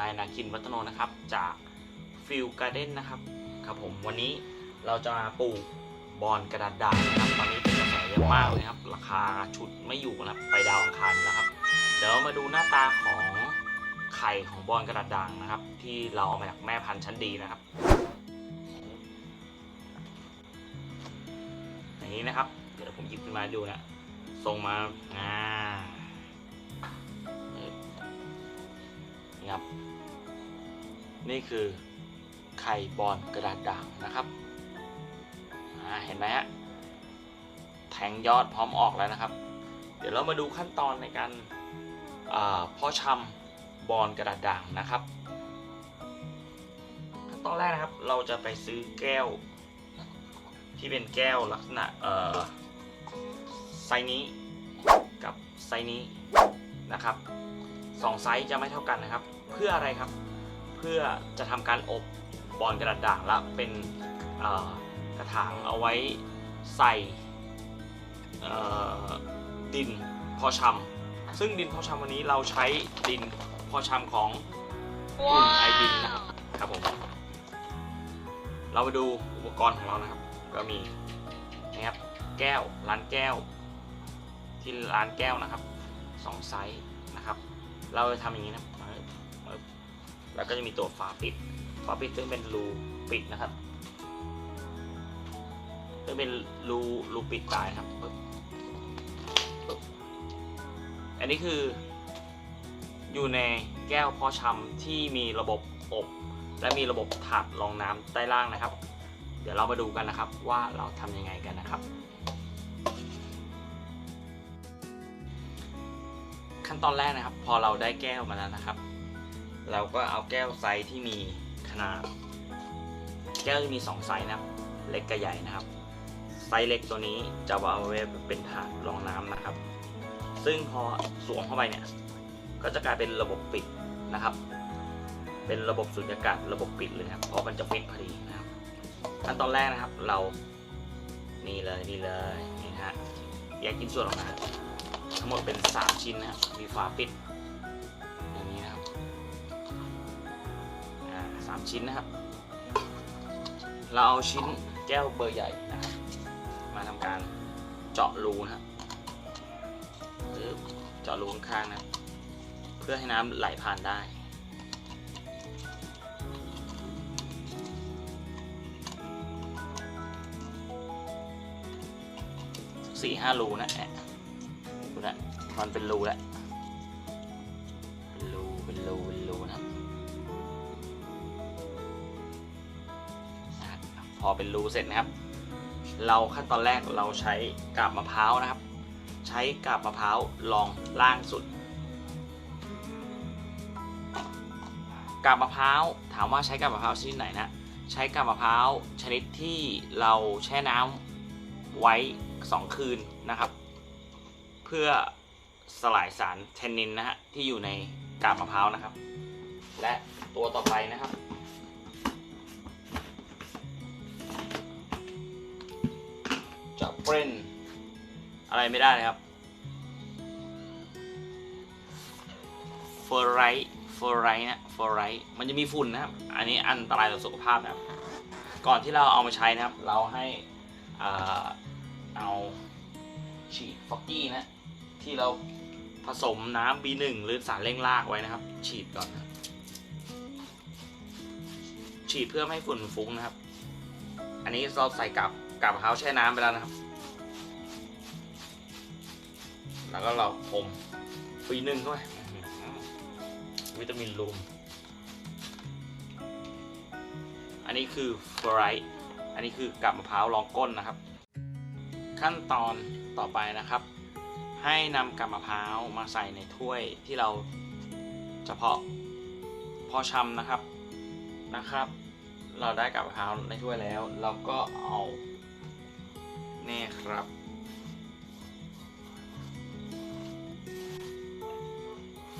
นายนาคินวัฒโนนะครับ จากฟิลการ์เด้นนะครับครับผมวันนี้เราจะมาปลูกบอลกระดาษด่างนะครับ ตอนนี้เป็นกระแสเยอะมากเลยครับ ราคาชุดไม่อยู่นะครับไปดาวอังคารแล้วครับ เดี๋ยวมาดูหน้าตาของไข่ของบอลกระดาษด่างนะครับ ที่เราเอามาจากแม่พันธุ์ชั้นดีนะครับอย่างนี้นะครับ เดี๋ยวผมหยิบขึ้นมาดูนะส่งมาอ่า นี่ครับ นี่คือไข่บอลกระดาษด่างนะครับเห็นไหมฮะแทงยอดพร้อมออกแล้วนะครับ เดี๋ยวเรามาดูขั้นตอนในการอ่าเพาะชำบอลกระดาษด่างนะครับขั้นตอนแรกนะครับเราจะไปซื้อแก้ว ที่เป็นแก้วลักษณะไซนี้กับไซนี้นะครับสองไซส์จะไม่เท่ากันนะครับ เพื่ออะไรครับ เพื่อจะทำการอบบอลกระดาษด่างและเป็นเอ่อกระถางเอาไว้ใส่เอ่อดินเพาะชำซึ่งดินเพาะชำวันนี้เราใช้ดินเพาะชำของกลุ่มไอดินนะครับครับผมเรามาดูอุปกรณ์ของเรานะครับ ก็มีนะครับแก้วร้านแก้ว ที่ร้านแก้วนะครับสองไซส์นะครับ เราจะทำอย่างนี้นะปึ๊บปึ๊บ แล้วก็จะมีตัวฝาปิดฝาปิดซึ่งเป็นรูปิดนะครับซึ่งเป็นรูรูปิดตายครับปึ๊บปึ๊บอันนี้คือ อยู่ในแก้วพาะชำที่มีระบบอบ และมีระบบถาดรองน้ำใต้ล่างนะครับ เดี๋ยวเรามาดูกันนะครับว่าเราทำยังไงกันนะครับ ขั้นตอนแรกนะครับ พอเราได้แก้วมาแล้วนะครับ เราก็เอาแก้วไซส์ที่มีขนาด แก้วจะมี 2 ไซส์นะครับ เล็กกับใหญ่นะครับ ไซส์เล็กตัวนี้จะเอาไว้เป็นถาดรองน้ำนะครับ ซึ่งพอสวมเข้าไปเนี่ย ก็จะกลายเป็นระบบปิดนะครับ เป็นระบบสุญญากาศระบบปิดเลยครับ เพราะมันจะฟิตพอดีนะครับ ขั้นตอนแรกนะครับ เรา นี่เลยนี่เลยนี่นะฮะแยกชิ้นส่วนออกมา ทั้งหมดเป็น 3 ชิ้นนะครับมีฝาปิด 3 ชิ้นนะครับ เราเอาชิ้นแก้วเบอร์ใหญ่นะครับมาทำการเจาะรูนะครับเจาะรูข้างๆนะเพื่อให้น้ำไหลผ่านได้สี่ห้ารูนะแอะดูนะมันเป็นรูแล้วเป็นรูเป็นรู พอเป็นรูเสร็จนะครับ เราขั้นตอนแรกเราใช้กาบมะพร้าวนะครับ ใช้กาบมะพร้าวรองล่างสุด กาบมะพร้าวถามว่าใช้กาบมะพร้าวชนิดไหนนะใช้กาบมะพร้าวชนิดที่เราแช่น้ำไว้ 2 คืนนะครับ เพื่อสลายสารเทนนินนะฮะที่อยู่ในกาบมะพร้าวนะครับ และตัวต่อไปนะครับ จะเป็นอะไรไม่ได้เลยครับเฟอร์ไรเฟอร์ไรนะเฟอร์ไรมันจะมีฝุ่นนะครับ อันนี้อันตรายต่อสุขภาพนะครับ ก่อนที่เราเอามาใช้นะครับ เราให้อ่าเอาฉีดฟอกกี้นะ ที่เราผสมน้ำ B1 หรือสารเร่งรากไว้นะครับ ฉีดก่อนนะฉีดเพื่อไม่ให้ฝุ่นฟุ้งนะครับ อันนี้เราใส่กับ กับมะพร้าวแช่น้ำไปแล้วนะครับ แล้วก็เราอมปีหนึ่งเข้าไปวิตามินรูม อันนี้คือฟลอไรด์อันนี้คือกับมะพร้าวรองก้นนะครับ ขั้นตอนต่อไปนะครับ ให้นำกับมะพร้าวมาใส่ในถ้วยที่เราเฉพาะพอชำนะครับนะครับ เราได้กับมะพร้าวในถ้วยแล้ว เราก็เอา นี่ครับ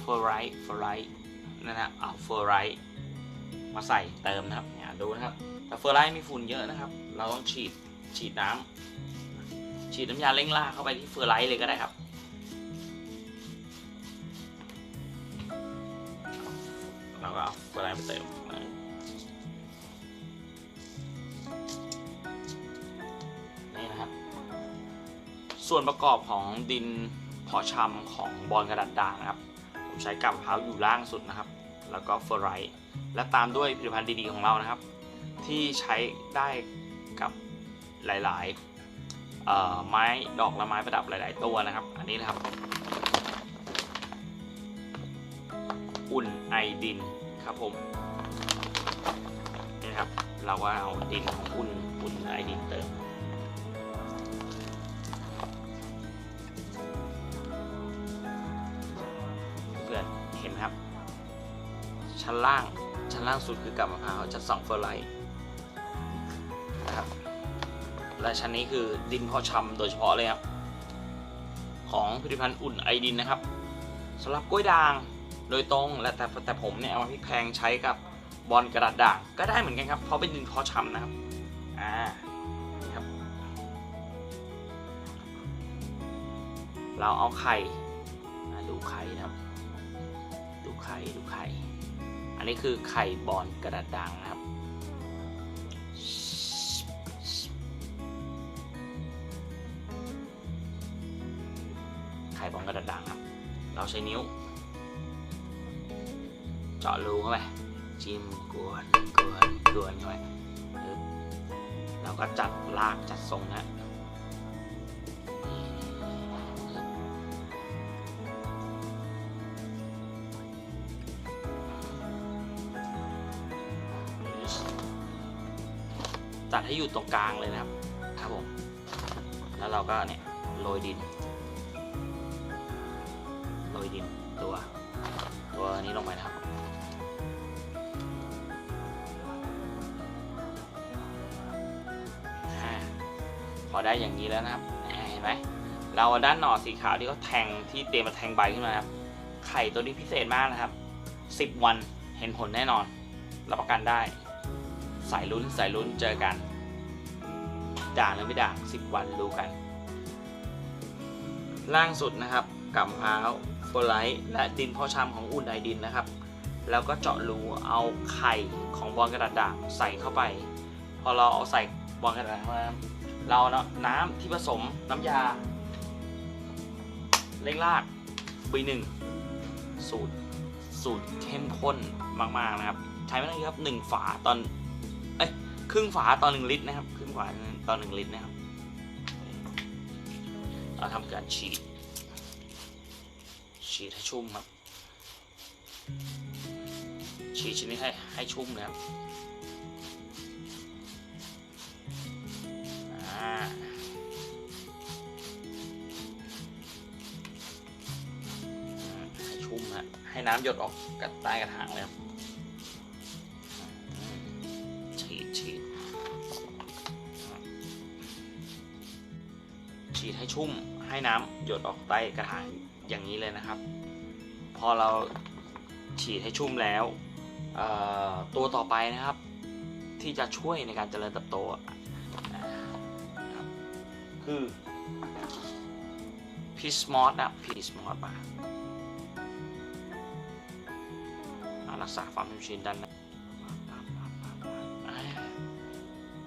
เฟอร์ไรท์เฟอร์ไรท์นั่นนะเอาเฟอร์ไรท์มาใส่เติมนะครับเนี่ยดูนะครับ แต่เฟอร์ไรท์มีฝุ่นเยอะนะครับ เราต้องฉีดฉีดน้ำฉีดน้ำยาเร่งล่าเข้าไปที่เฟอร์ไรท์เลยก็ได้ครับเราก็เอาเฟอร์ไรมาเติม ส่วนประกอบของดินเพาะชำของบอลกระดาษด่างนะครับ ผมใช้กับมะพร้าอยู่ล่างสุดนะครับ แล้วก็เฟอร์ไรท์และตามด้วยผลิตภัณฑ์ดีๆของเรานะครับ ที่ใช้ได้กับหลายๆไม้ดอกและไม้ประดับหลาย ๆ ตัวนะครับ อันนี้นะครับ อุ่นไอดินครับผมนี่นะครับเราก็เอาดินของอุ่นอุ่นไอดินเติม ชั้นล่าง ชั้นล่างสุดคือกับมะพร้าวชั้นสองเฟอร์ไลท์นะครับ และชั้นนี้คือดินพาะชำโดยเฉพาะเลยครับ ของผลิตภัณฑ์อุ่นไอดินนะครับสำหรับกล้วยด่างโดยตรงและแต่แต่ผมเนี่ยเอามาพิกแพงใช้กับบอลกระดาษด่างก็ได้เหมือนกันครับ เพราะเป็นดินพาะชำนะครับ อ่านี่ครับ เราเอาไข่ดูไข่นะครับ ดูไข่ดูไข่ อันนี้คือไข่บอลกระดาษด่างนะครับ ไข่บอลกระดาษด่างครับ เราใช้นิ้ว เจาะรูเข้าไป จิ้มกวนกวนกวนเข้าไปปึ๊บเราก็จัดลากจัดทรงนะ ให้อยู่ตรงกลางเลยนะครับ ครับผม แล้วเราก็เนี่ยโรยดิน โรยดินตัว ตัวนี้ลงไปนะครับอ่าพอได้อย่างนี้แล้วนะครับ เห็นไหม เราเอาด้านหน่อสีขาวที่เขาแทงที่เตรียมมาแทงใบขึ้นมาครับ ไข่ตัวนี้พิเศษมากนะครับ 10 วันเห็นผลแน่นอน รับประกันได้ สายลุ้นสายลุ้นเจอกัน ด่างหรือไม่ด่าง 10 วันรู้กัน ล่างสุดนะครับกับพร้าวโฟลไลท์และดินพาะชำของอุ่นไอดินนะครับ แล้วก็เจาะรูเอาไข่ของบอลกระดาษด่างใส่เข้าไป พอเราเอาใส่บอลกระดาษเข้ามาเราเนาะน้ำที่ผสมน้ำยาเร่งรากบีหนึ่งสูตรสูตรเข้มข้นมากๆนะครับ ใช้ไม่ได้ครับหนึ่งฝาตอนเอ้ยครึ่งฝาตอนหนึ่งลิตรนะครับ ครึ่าตอนหนึ่งลิตรนะครับ เราทำการฉีด ฉีดให้ชุ่มครับ ฉีดชนิดให้ให้ชุ่มนะครับให้ชุ่มฮะให้น้ำหยดออกกับใต้กระถางเลยครับ ฉีดให้ชุ่มให้น้ำหยดออกใต้กระถางอย่างนี้เลยนะครับ พอเราฉีดให้ชุ่มแล้วตัวต่อไปนะครับ ที่จะช่วยในการเจริญเติบโตคือพีสมอสนะพีสมอสมารักษาความชุ่มชื้นด้านใน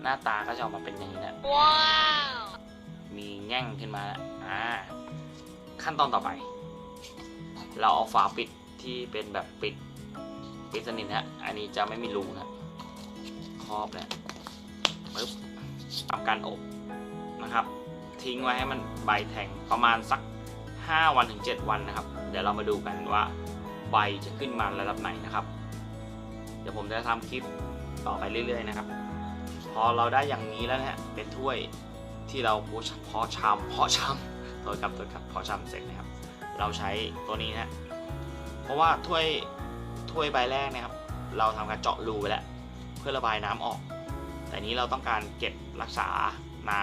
หน้าตาก็จะออกมาเป็นอย่างนี้แหละมีแง่งขึ้นมาแล้วอ่าขั้นตอนต่อไป เราเอาฝาปิดที่เป็นแบบปิดปิดสนิทฮะอันนี้จะไม่มีรูนะครอบเนี่ยปึ๊บทำการอบนะครับ ทิ้งไว้ให้มันใบแทงประมาณสัก 5 วันถึง 7 วันนะครับ เดี๋ยวเรามาดูกันว่าใบจะขึ้นมาระดับไหนนะครับ เดี๋ยวผมจะทำคลิปต่อไปเรื่อย ๆ นะครับ พอเราได้อย่างนี้แล้วนี่ยเป็นถ้วย ที่เราเพาะชำเพาะชำตัวกับตัวกับเพาะชำเสร็จนะครับ เราใช้ตัวนี้นะเพราะว่าถ้วยถ้วยใบแรกนะครับ เราทำการเจาะรูไปแล้วเพื่อระบายน้ำออก แต่นี้เราต้องการเก็บรักษาน้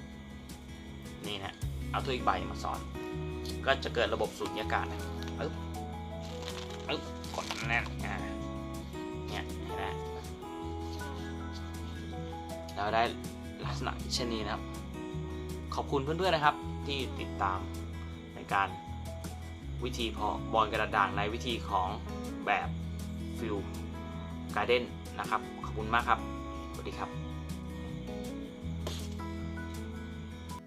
ำนี่นะเอาถ้วยอีกใบมาซ้อน ก็จะเกิดระบบสูญญากาศนะปึ๊บปึ๊บกดแน่นอ่าเนี่ยเห็นไหมเราได้ ลักษณะเช่นนี้นะครับ ขอบคุณเพื่อนๆนะครับ ที่ติดตามในการวิธีเพาะบอลกระด่างในวิธีของแบบฟิลการ์เด้นนะครับ ขอบคุณมากครับ สวัสดีครับ